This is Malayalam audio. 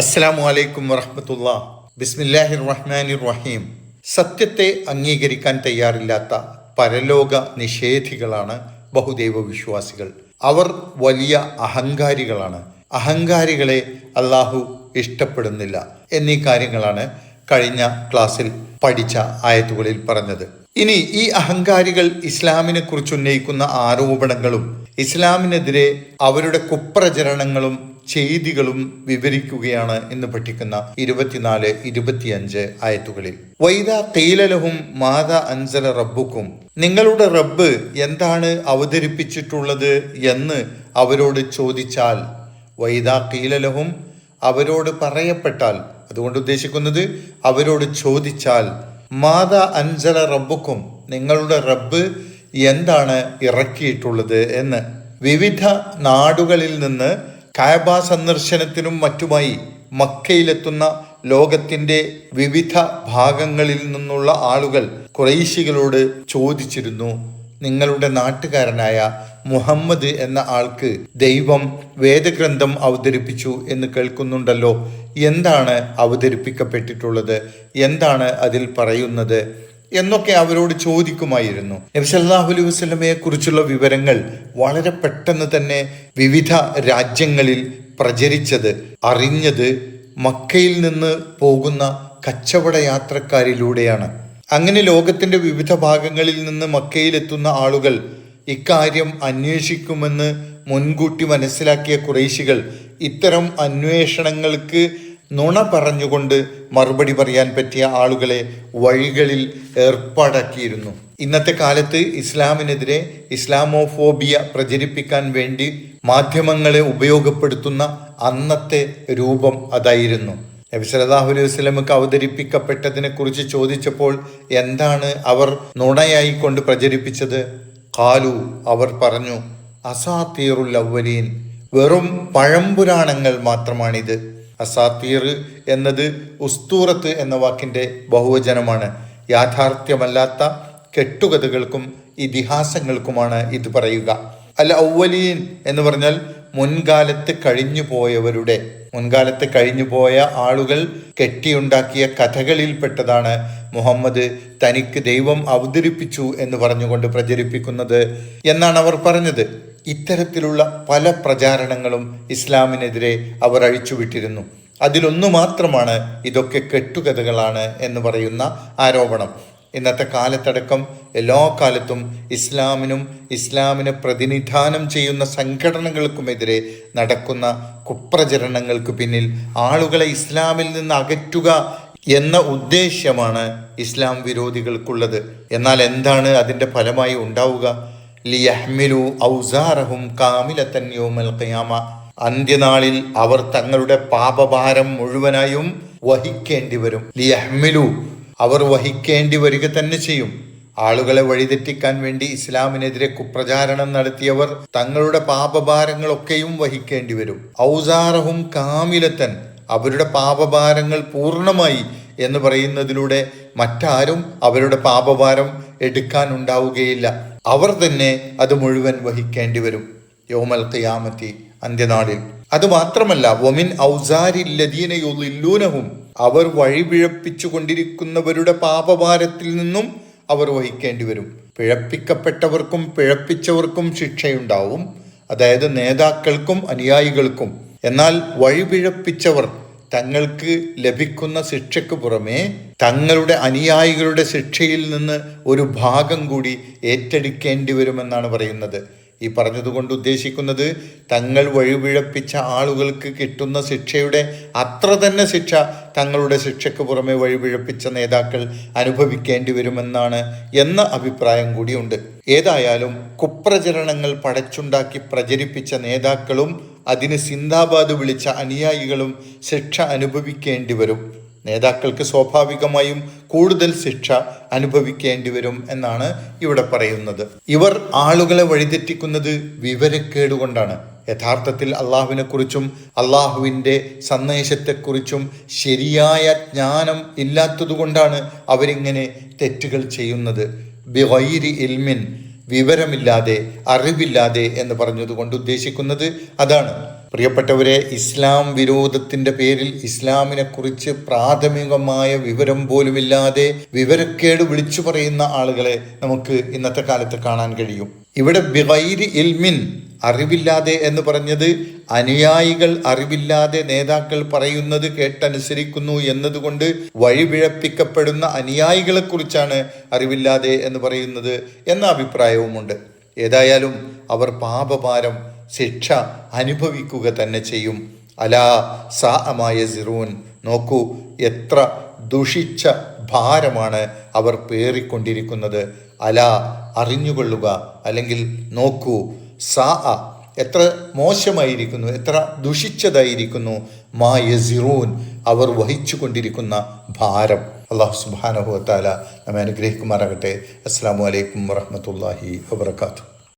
അസ്സലാമു അലൈക്കും വറഹമത്തുള്ള. ബിസ്മില്ലാഹിർ റഹ്മാനിർ റഹീം സത്യത്തെ അംഗീകരിക്കാൻ തയ്യാറില്ലാത്ത പരലോക നിഷേധികളാണ് ബഹുദൈവ വിശ്വാസികൾ. അവർ വലിയ അഹങ്കാരികളാണ്. അഹങ്കാരികളെ അള്ളാഹു ഇഷ്ടപ്പെടുന്നില്ല എന്നീ കാര്യങ്ങളാണ് കഴിഞ്ഞ ക്ലാസ്സിൽ പഠിച്ച ആയത്തുകളിൽ പറഞ്ഞത്. ഇനി ഈ അഹങ്കാരികൾ ഇസ്ലാമിനെ കുറിച്ച് ഉന്നയിക്കുന്ന ആരോപണങ്ങളും ഇസ്ലാമിനെതിരെ അവരുടെ കുപ്രചരണങ്ങളും ചെയ്തികളും വിവരിക്കുകയാണ് എന്ന് പഠിക്കുന്ന ഇരുപത്തിനാല് ഇരുപത്തിയഞ്ച് ആയത്തുകളിൽ. വൈദ തേയിലലഹും മാത അഞ്ചല റബ്ബുക്കും നിങ്ങളുടെ റബ്ബ് എന്താണ് അവതരിപ്പിച്ചിട്ടുള്ളത് എന്ന് അവരോട് ചോദിച്ചാൽ വൈദ കീലലഹും അവരോട് പറയപ്പെട്ടാൽ അതുകൊണ്ട് ഉദ്ദേശിക്കുന്നത് അവരോട് ചോദിച്ചാൽ മാത അഞ്ചല റബ്ബുക്കും നിങ്ങളുടെ റബ്ബ് എന്താണ് ഇറക്കിയിട്ടുള്ളത് എന്ന്. വിവിധ നാടുകളിൽ നിന്ന് കായബ സന്ദർശനത്തിനും മറ്റുമായി മക്കയിലെത്തുന്ന ലോകത്തിന്റെ വിവിധ ഭാഗങ്ങളിൽ നിന്നുള്ള ആളുകൾ കുറേശികളോട് ചോദിച്ചിരുന്നു നിങ്ങളുടെ നാട്ടുകാരനായ മുഹമ്മദ് എന്ന ആൾക്ക് ദൈവം വേദഗ്രന്ഥം അവതരിപ്പിച്ചു എന്ന് കേൾക്കുന്നുണ്ടല്ലോ. എന്താണ് അവതരിപ്പിക്കപ്പെട്ടിട്ടുള്ളത്? എന്താണ് അതിൽ പറയുന്നത്? എന്നൊക്കെ അവരോട് ചോദിക്കുമായിരുന്നു. നബിസല്ലാഹു അലൈഹി വസ്ലമയെ കുറിച്ചുള്ള വിവരങ്ങൾ വളരെ പെട്ടെന്ന് തന്നെ വിവിധ രാജ്യങ്ങളിൽ പ്രചരിച്ചത് അറിഞ്ഞത് മക്കയിൽ നിന്ന് പോകുന്ന കച്ചവട യാത്രക്കാരിലൂടെയാണ്. അങ്ങനെ ലോകത്തിന്റെ വിവിധ ഭാഗങ്ങളിൽ നിന്ന് മക്കയിലെത്തുന്ന ആളുകൾ ഇക്കാര്യം അന്വേഷിക്കുമെന്ന് മുൻകൂട്ടി മനസ്സിലാക്കിയ കുറേശികൾ ഇത്തരം അന്വേഷണങ്ങൾക്ക് നുണ പറഞ്ഞുകൊണ്ട് മറുപടി പറയാൻ പറ്റിയ ആളുകളെ വഴികളിൽ ഏർപ്പാടാക്കിയിരുന്നു. ഇന്നത്തെ കാലത്ത് ഇസ്ലാമിനെതിരെ ഇസ്ലാമോഫോബിയ പ്രചരിപ്പിക്കാൻ വേണ്ടി മാധ്യമങ്ങളെ ഉപയോഗപ്പെടുത്തുന്ന അന്നത്തെ രൂപം അതായിരുന്നു. നബി സല്ലല്ലാഹു അലൈഹി വസ്ലമുക്ക് അവതരിപ്പിക്കപ്പെട്ടതിനെ കുറിച്ച് ചോദിച്ചപ്പോൾ എന്താണ് അവർ നുണയായി കൊണ്ട് പ്രചരിപ്പിച്ചത്? കാലു അവർ പറഞ്ഞു അസാത്തീറുൽ അവലീൻ വെറും പഴംപുരാണങ്ങൾ മാത്രമാണിത്. അസാത്തീർ എന്നത് ഉസ്തൂറത്ത് എന്ന വാക്കിന്റെ ബഹുവചനമാണ്. യാഥാർത്ഥ്യമല്ലാത്ത കെട്ടുകഥകൾക്കും ഇതിഹാസങ്ങൾക്കുമാണ് ഇത് പറയുക. അൽ ഔവലീൻ എന്ന് പറഞ്ഞാൽ മുൻകാലത്ത് കഴിഞ്ഞു പോയവരുടെ മുൻകാലത്ത് കഴിഞ്ഞു പോയ ആളുകൾ കെട്ടിയുണ്ടാക്കിയ കഥകളിൽപ്പെട്ടതാണ് മുഹമ്മദ് തനിക്ക് ദൈവം അവതരിപ്പിച്ചു എന്ന് പറഞ്ഞുകൊണ്ട് പ്രചരിപ്പിക്കുന്നത് എന്നാണ് അവർ പറഞ്ഞത്. ഇത്തരത്തിലുള്ള പല പ്രചാരണങ്ങളും ഇസ്ലാമിനെതിരെ അവർ അഴിച്ചുവിട്ടിരുന്നു. അതിലൊന്നു മാത്രമാണ് ഇതൊക്കെ കെട്ടുകഥകളാണ് എന്ന് പറയുന്ന ആരോപണം. ഇന്നത്തെ കാലത്തടക്കം എല്ലാ കാലത്തും ഇസ്ലാമിനും ഇസ്ലാമിനെ പ്രതിനിധാനം ചെയ്യുന്ന സംഘടനകൾക്കുമെതിരെ നടക്കുന്ന കുപ്രചരണങ്ങൾക്ക് പിന്നിൽ ആളുകളെ ഇസ്ലാമിൽ നിന്ന് അകറ്റുക എന്ന ഉദ്ദേശ്യമാണ് ഇസ്ലാം വിരോധികൾക്കുള്ളത്. എന്നാൽ എന്താണ് അതിന്റെ ഫലമായി ഉണ്ടാവുക? ലിയഹ്മിലു ഔസാറഹും കാമിലത്തൻ യോമൽ ഖിയാമ. അന്ത്യനാളിൽ അവർ തങ്ങളുടെ പാപഭാരം മുഴുവനായും വഹിക്കേണ്ടി വരും ലിയഹ്മിലു അവർ വഹിക്കേണ്ടി വരിക തന്നെ ചെയ്യും. ആളുകളെ വഴിതെറ്റിക്കാൻ വേണ്ടി ഇസ്ലാമിനെതിരെ കുപ്രചാരണം നടത്തിയവർ തങ്ങളുടെ പാപഭാരങ്ങളൊക്കെയും വഹിക്കേണ്ടി വരും ഔസാറഹും കാമിലത്തൻ അവരുടെ പാപഭാരങ്ങൾ പൂർണമായി എന്ന് പറയുന്നതിലൂടെ മറ്റാരും അവരുടെ പാപഭാരം എടുക്കാനുണ്ടാവുകയില്ല. അവർ തന്നെ അത് മുഴുവൻ വഹിക്കേണ്ടി വരും യോമൽ ഖിയാമത്തി അന്ത്യനാളിൽ. അത് മാത്രമല്ല വമിൻ ഔസാരില്ലദീനയുല്ലൂനഹും അവർ വഴിപിഴപ്പിച്ചു കൊണ്ടിരിക്കുന്നവരുടെ പാപഭാരത്തിൽ നിന്നും അവർ വഹിക്കേണ്ടി വരും. പിഴപ്പിക്കപ്പെട്ടവർക്കും പിഴപ്പിച്ചവർക്കും ശിക്ഷയുണ്ടാവും. അതായത് നേതാക്കൾക്കും അനുയായികൾക്കും. എന്നാൽ വഴിപിഴപ്പിച്ചവർ തങ്ങൾക്ക് ലഭിക്കുന്ന ശിക്ഷയ്ക്ക് പുറമേ തങ്ങളുടെ അനുയായികളുടെ ശിക്ഷയിൽ നിന്ന് ഒരു ഭാഗം കൂടി ഏറ്റെടുക്കേണ്ടി വരുമെന്നാണ് പറയുന്നത്. ഈ പറഞ്ഞതുകൊണ്ട് ഉദ്ദേശിക്കുന്നത് തങ്ങൾ വഴിപിഴപ്പിച്ച ആളുകൾക്ക് കിട്ടുന്ന ശിക്ഷയുടെ അത്ര തന്നെ ശിക്ഷ തങ്ങളുടെ ശിക്ഷയ്ക്ക് പുറമെ വഴിപിഴപ്പിച്ച നേതാക്കൾ അനുഭവിക്കേണ്ടി വരുമെന്നാണ് എന്ന അഭിപ്രായം കൂടിയുണ്ട്. ഏതായാലും കുപ്രചരണങ്ങൾ പടച്ചുണ്ടാക്കി പ്രചരിപ്പിച്ച നേതാക്കളും അതിന് സിന്ദാബാദ് വിളിച്ച അനുയായികളും ശിക്ഷ അനുഭവിക്കേണ്ടി വരും. നേതാക്കൾക്ക് സ്വാഭാവികമായും കൂടുതൽ ശിക്ഷ അനുഭവിക്കേണ്ടി വരും എന്നാണ് ഇവിടെ പറയുന്നത്. ഇവർ ആളുകളെ വഴിതെറ്റിക്കുന്നത് വിവരക്കേടുകൊണ്ടാണ് യഥാർത്ഥത്തിൽ അള്ളാഹുവിനെ കുറിച്ചും അള്ളാഹുവിന്റെ സന്ദേശത്തെക്കുറിച്ചും ശരിയായ ജ്ഞാനം ഇല്ലാത്തതുകൊണ്ടാണ് അവരിങ്ങനെ തെറ്റുകൾ ചെയ്യുന്നത്. ബിഗൈരി ഇൽമിൻ വിവരമില്ലാതെ അറിവില്ലാതെ എന്ന് പറഞ്ഞതുകൊണ്ട് ഉദ്ദേശിക്കുന്നത് അതാണ്. പ്രിയപ്പെട്ടവരെ ഇസ്ലാം വിരോധത്തിന്റെ പേരിൽ ഇസ്ലാമിനെ കുറിച്ച് പ്രാഥമികമായ വിവരം പോലുമില്ലാതെ വിവരക്കേട് വിളിച്ചു പറയുന്ന ആളുകളെ നമുക്ക് ഇന്നത്തെ കാലത്ത് കാണാൻ കഴിയും. ഇവിടെ ബിഗൈരി ഇൽമിൻ അറിവില്ലാതെ എന്ന് പറഞ്ഞത് അനുയായികൾ അറിവില്ലാതെ നേതാക്കൾ പറയുന്നത് കേട്ടനുസരിക്കുന്നു എന്നതുകൊണ്ട് വഴിപിഴപ്പിക്കപ്പെടുന്ന അനുയായികളെ കുറിച്ചാണ് അറിവില്ലാതെ എന്ന് പറയുന്നത് എന്ന അഭിപ്രായവുമുണ്ട്. ഏതായാലും അവർ പാപഭാരം ശിക്ഷ അനുഭവിക്കുക തന്നെ ചെയ്യും. അലാ സാഹമായ സിറൂൻ നോക്കൂ എത്ര ദുഷിച്ച ഭാരമാണ് അവർ പേറിക്കൊണ്ടിരിക്കുന്നത്. അല അറിഞ്ഞുകൊള്ളുക അല്ലെങ്കിൽ നോക്കൂ സാ എത്ര മോശമായിരിക്കുന്നു എത്ര ദുഷിച്ചതായിരിക്കുന്നു. മാ യസിറൂൻ അവർ വഹിച്ചു കൊണ്ടിരിക്കുന്ന ഭാരം. അള്ളാഹു സുബാനഹുവത്താല നമ്മെ അനുഗ്രഹിക്കുമാറാകട്ടെ. അസ്സാം വലൈക്കും വറഹമത്തല്ലാഹി വാബർക്കാത്തു